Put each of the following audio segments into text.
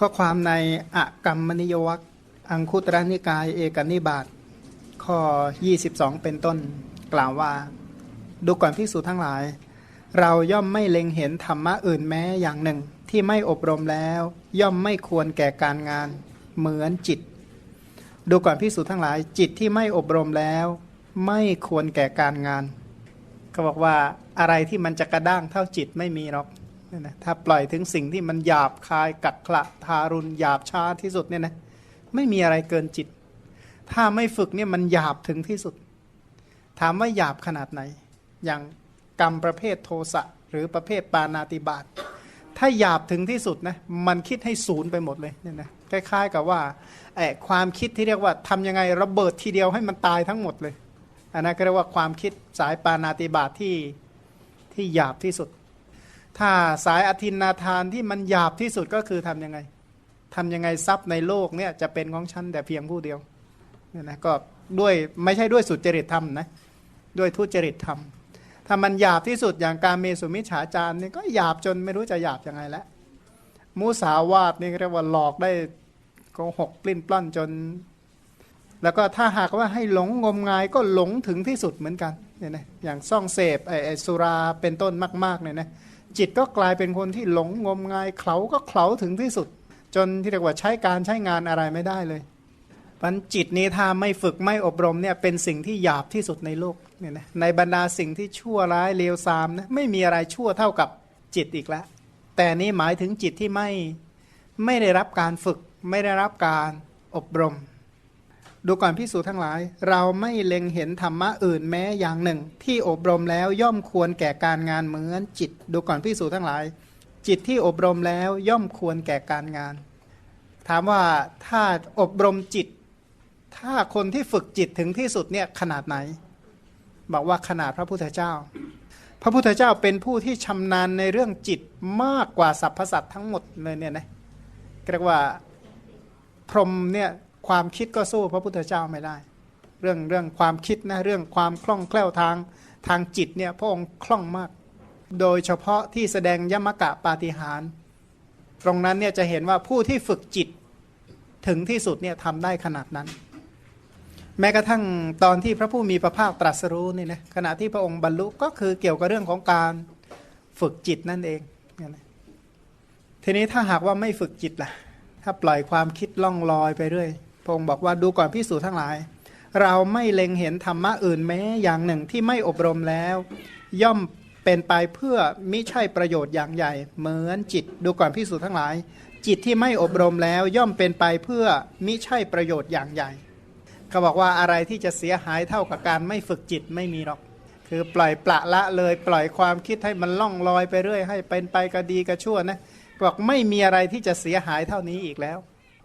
ข้อความในอกรรมนิยวัคอังคุตรนิกายเอกนิบาตข้อ 22 เป็นต้นกล่าวว่า ดูก่อนพิสูจทั้งหลาย เราย่อมไม่เล็งเห็นธรรมะอื่นแม้อย่างหนึ่ง ที่ไม่อบรมแล้ว ย่อมไม่ควรแก่การงานเหมือนจิต ดูก่อนพิสูจทั้งหลาย จิตที่ไม่อบรมแล้ว ไม่ควรแก่การงาน ก็บอกว่าอะไรที่มันจะกระด้างเท่าจิตไม่มีหรอก เนี่ยนะถ้าปล่อยถึงสิ่งที่มันหยาบคายกัดขระทารุณหยาบช้าที่สุดเนี่ยนะไม่มีอะไรเกินจิต ถ้าไม่ฝึกเนี่ยมันหยาบถึงที่สุด ถามว่าหยาบขนาดไหน อย่างกรรมประเภทโทสะหรือประเภทปานาติบาตถ้าหยาบถึงที่สุดนะมันคิดให้ศูนย์ไปหมดเลยเนี่ยนะคล้ายๆกับว่าไอ้ความคิดที่เรียกว่าทำยังไงระเบิดทีเดียวให้มันตายทั้งหมดเลยอันนั้นก็เรียกว่าความคิดสายปานาติบาตที่ที่หยาบที่สุด ถ้าสายอธินนาทานที่มันหยาบที่สุดก็คือทํำยังไงทำยังไงทรัพย์ในโลกเนี่ยจะเป็นของฉันแต่เพียงผู้เดียวเนี่ยนะก็ด้วยไม่ใช่ด้วยสุจริตธรรมนะด้วยทุจริตธรรมถ้ามันหยาบที่สุดอย่างการเมสุมิฉาจารนี่ก็หยาบจนไม่รู้จะหยาบยังไงแล้วมุสาวาทนี่เรียกว่าหลอกได้โกหกปลิ้นปล้อนจน แล้วก็ถ้าหากว่าให้หลงงมงายก็หลงถึงที่สุดเหมือนกันเนี่ยนะอย่างซ่องเสพไอไอสุราเป็นต้นมากๆเนี่ยนะ จิตก็กลายเป็นคนที่หลงงมงายเขาก็เขาถึงที่สุด จนที่เรียกว่าใช้การใช้งานอะไรไม่ได้เลยปันจิตนี้ถ้าไม่ฝึกไม่อบรมเนี่ยเป็นสิ่งที่หยาบที่สุดในโลกเนี่ยนะในบรรดาสิ่งที่ชั่วร้ายเลวทรามนะไม่มีอะไรชั่วเท่ากับจิตอีกแล้วแต่นี้หมายถึงจิตที่ไม่ไม่ได้รับการฝึกไม่ได้รับการอบรม ดูก่อนพิสูจทั้งหลาย เราไม่เล็งเห็นธรรมะอื่นแม้อย่างหนึ่ง ที่อบรมแล้วย่อมควรแก่การงานเหมือนจิต ดูก่อนพิสูจทั้งหลาย จิตที่อบรมแล้วย่อมควรแก่การงาน ถามว่าถ้าอบรมจิต ถ้าคนที่ฝึกจิตถึงที่สุดเนี่ยขนาดไหน บอกว่าขนาดพระพุทธเจ้า พระพุทธเจ้าเป็นผู้ที่ชำนาญในเรื่องจิตมากกว่าสรรพสัตว์ทั้งหมดเลยเนี่ยนะเรียกว่าพรหมเนี่ย ความคิดก็สู้พระพุทธเจ้าไม่ได้ เรื่องเรื่องความคิดนะเรื่องความคล่องแคล่วทางทางจิตเนี่ยพระองค์คล่องมาก โดยเฉพาะที่แสดงยมกะปาฏิหาร ตรงนั้นเนี่ยจะเห็นว่าผู้ที่ฝึกจิตถึงที่สุดเนี่ยทำได้ขนาดนั้น แม้กระทั่งตอนที่พระผู้มีพระภาคตรัสรู้นี่นะขณะที่พระองค์บรรลุก็คือเกี่ยวกับเรื่องของการฝึกจิตนั่นเองทีนี้ถ้าหากว่าไม่ฝึกจิตล่ะ ถ้าปล่อยความคิดล่องลอยไปเรื่อย พงค์บอกว่าดูก่อนพิสูจน์ทั้งหลาย เราไม่เล็งเห็นธรรมะอื่นแม้อย่างหนึ่งที่ไม่อบรมแล้ว ย่อมเป็นไปเพื่อมิใช่ประโยชน์อย่างใหญ่ เหมือนจิต ดูก่อนพิสูจน์ทั้งหลาย จิตที่ไม่อบรมแล้วย่อมเป็นไปเพื่อมิใช่ประโยชน์อย่างใหญ่เขาบอกว่าอะไรที่จะเสียหายเท่ากับการไม่ฝึกจิตไม่มีหรอก คือปล่อยปละละเลยปล่อยความคิดให้มันล่องลอยไปเรื่อย ให้เป็นไปก็ดีก็ชั่วนะบอกไม่มีอะไรที่จะเสียหายเท่านี้อีกแล้ว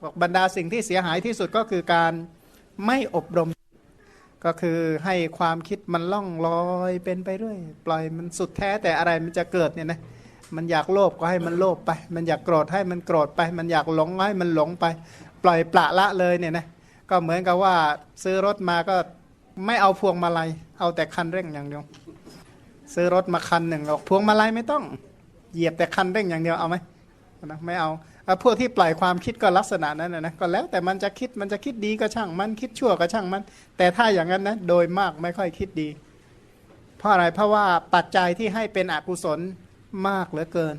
บอกบรรดาสิ่งที่เสียหายที่สุดก็คือการไม่อบรม ก็คือให้ความคิดมันล่องลอยเป็นไปเรื่อยปล่อยมันสุดแท้แต่อะไรมันจะเกิดเนี่ยนะมันอยากโลภก็ให้มันโลภไป มันอยากโกรธให้มันโกรธไป มันอยากหลงให้มันหลงไป ปล่อยปละละเลยเนี่ยนะก็เหมือนกับว่าซื้อรถมาก็ไม่เอาพวงมาลัย เอาแต่คันเร่งอย่างเดียว ซื้อรถมาคันหนึ่งบอกพวงมาลัยไม่ต้อง เหยียบแต่คันเร่งอย่างเดียวเอาไหม นะไม่เอาพวกที่ปล่อยความคิดก็ลักษณะนั้นนะก็แล้วแต่มันจะคิดมันจะคิดดีก็ช่างมันคิดชั่วก็ช่างมัน แต่ถ้าอย่างนั้นนะโดยมากไม่ค่อยคิดดี เพราะอะไรเพราะว่าปัจจัยที่ให้เป็นอกุศลมากเหลือเกิน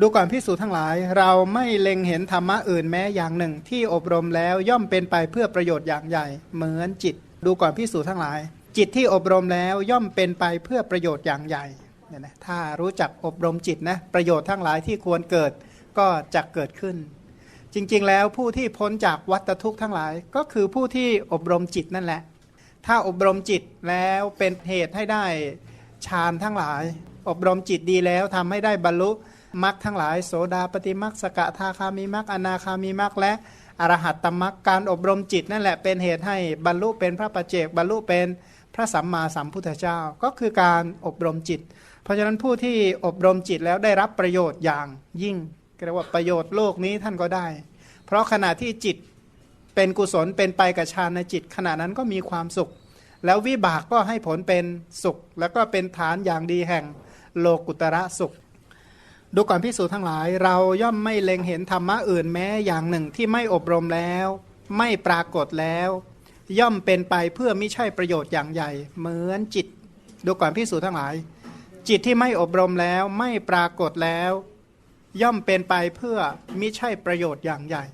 ดูก่อนพิสูจน์ทั้งหลาย เราไม่เล็งเห็นธรรมะอื่นแม้อย่างหนึ่ง ที่อบรมแล้วย่อมเป็นไปเพื่อประโยชน์อย่างใหญ่ เหมือนจิต ดูก่อนพิสูจน์ทั้งหลาย จิตที่อบรมแล้วย่อมเป็นไปเพื่อประโยชน์อย่างใหญ่ เนี่ยนะถ้ารู้จักอบรมจิตนะประโยชน์ทั้งหลายที่ควรเกิดก็จะเกิดขึ้น จริงๆ แล้วผู้ที่พ้นจากวัฏทุกข์ทั้งหลาย ก็คือผู้ที่อบรมจิตนั่นแหละ ถ้าอบรมจิตแล้วเป็นเหตุให้ได้ฌานทั้งหลาย อบรมจิตดีแล้วทำให้ได้บรรลุมรรคทั้งหลาย โสดาปฏิมรรคสกทาคามีมรรคอนาคามีมรรคและอรหัตตมรรคการอบรมจิตนั่นแหละเป็นเหตุให้บรรลุเป็นพระปัจเจกบรรลุเป็นพระสัมมาสัมพุทธเจ้าก็คือการอบรมจิต เพราะฉะนั้นผู้ที่อบรมจิตแล้วได้รับประโยชน์อย่างยิ่งเรียกว่าประโยชน์โลกนี้ท่านก็ได้ เพราะขณะที่จิตเป็นกุศลเป็นไปกับฌานในจิต ขณะนั้นก็มีความสุข แล้ววิบากก็ให้ผลเป็นสุข แล้วก็เป็นฐานอย่างดีแห่งโลกุตระสุข ดูก่อนพิสูจน์ทั้งหลาย เราย่อมไม่เล็งเห็นธรรมะอื่นแม้อย่างหนึ่งที่ไม่อบรมแล้ว ไม่ปรากฏแล้ว ย่อมเป็นไปเพื่อไม่ใช่ประโยชน์อย่างใหญ่ เหมือนจิต ดูก่อนพิสูจน์ทั้งหลาย จิตที่ไม่อบรมแล้วไม่ปรากฏแล้ว ย่อมเป็นไปเพื่อมิใช่ประโยชน์อย่างใหญ่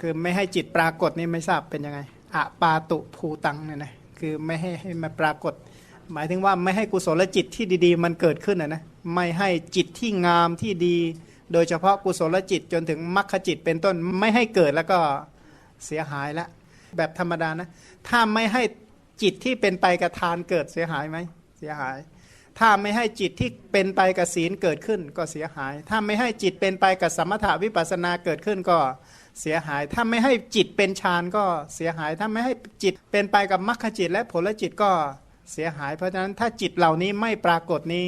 คือไม่ให้จิตปรากฏนี่ไม่ทราบเป็นยังไงอะปาตุภูตังเนี่ยนะคือไม่ให้ให้มาปรากฏ หมายถึงว่าไม่ให้กุศลจิตที่ดีๆ มันเกิดขึ้นนะนะไม่ให้จิตที่งามที่ดี โดยเฉพาะกุศลจิตจนถึงมรรคจิตเป็นต้นไม่ให้เกิดแล้วก็เสียหายละแบบธรรมดานะ ถ้าไม่ให้จิตที่เป็นไปกับทานเกิดเสียหายไหมเสียหาย ถ้าไม่ให้จิตที่เป็นไปกับศีลเกิดขึ้นก็เสียหาย ถ้าไม่ให้จิตเป็นไปกับสมถาวิปัสสนาเกิดขึ้นก็เสียหาย ถ้าไม่ให้จิตเป็นฌานก็เสียหาย ถ้าไม่ให้จิตเป็นไปกับมรรคจิต และผลจิตก็เสียหาย เพราะฉะนั้นถ้าจิตเหล่านี้ไม่ปรากฏนี้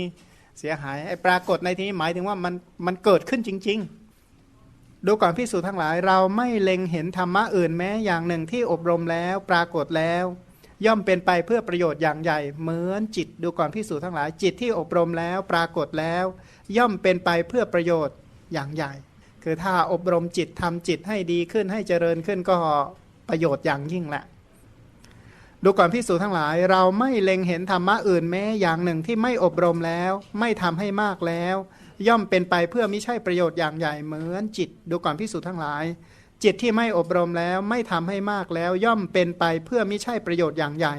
เสียหายไอ้ปรากฏในที่นี้หมายถึงว่ามันมันเกิดขึ้นจริง ๆ ดูก่อนพิสูจน์ทั้งหลาย เราไม่เล็งเห็นธรรมะอื่นแม้อย่างหนึ่งที่อบรมแล้วปรากฏแล้ว ย่อมเป็นไปเพื่อประโยชน์อย่างใหญ่ เหมือนจิตดูก่อนพิสูจน์ทั้งหลายจิตที่อบรมแล้วปรากฏแล้ว ย่อมเป็นไปเพื่อประโยชน์อย่างใหญ่ คือถ้าอบรมจิตทำจิตให้ดีขึ้นให้เจริญขึ้นก็ประโยชน์อย่างยิ่งแหละดูก่อนพิสูจน์ทั้งหลาย เราไม่เล็งเห็นธรรมะอื่นแม้อย่างหนึ่งที่ไม่อบรมแล้ว ไม่ทำให้มากแล้ว ย่อมเป็นไปเพื่อไม่ใช่ประโยชน์อย่างใหญ่เหมือนจิตดูก่อนพิสูจน์ทั้งหลาย จิตที่ไม่อบรมแล้วไม่ทำให้มากแล้วย่อมเป็นไปเพื่อไม่ใช่ประโยชน์อย่างใหญ่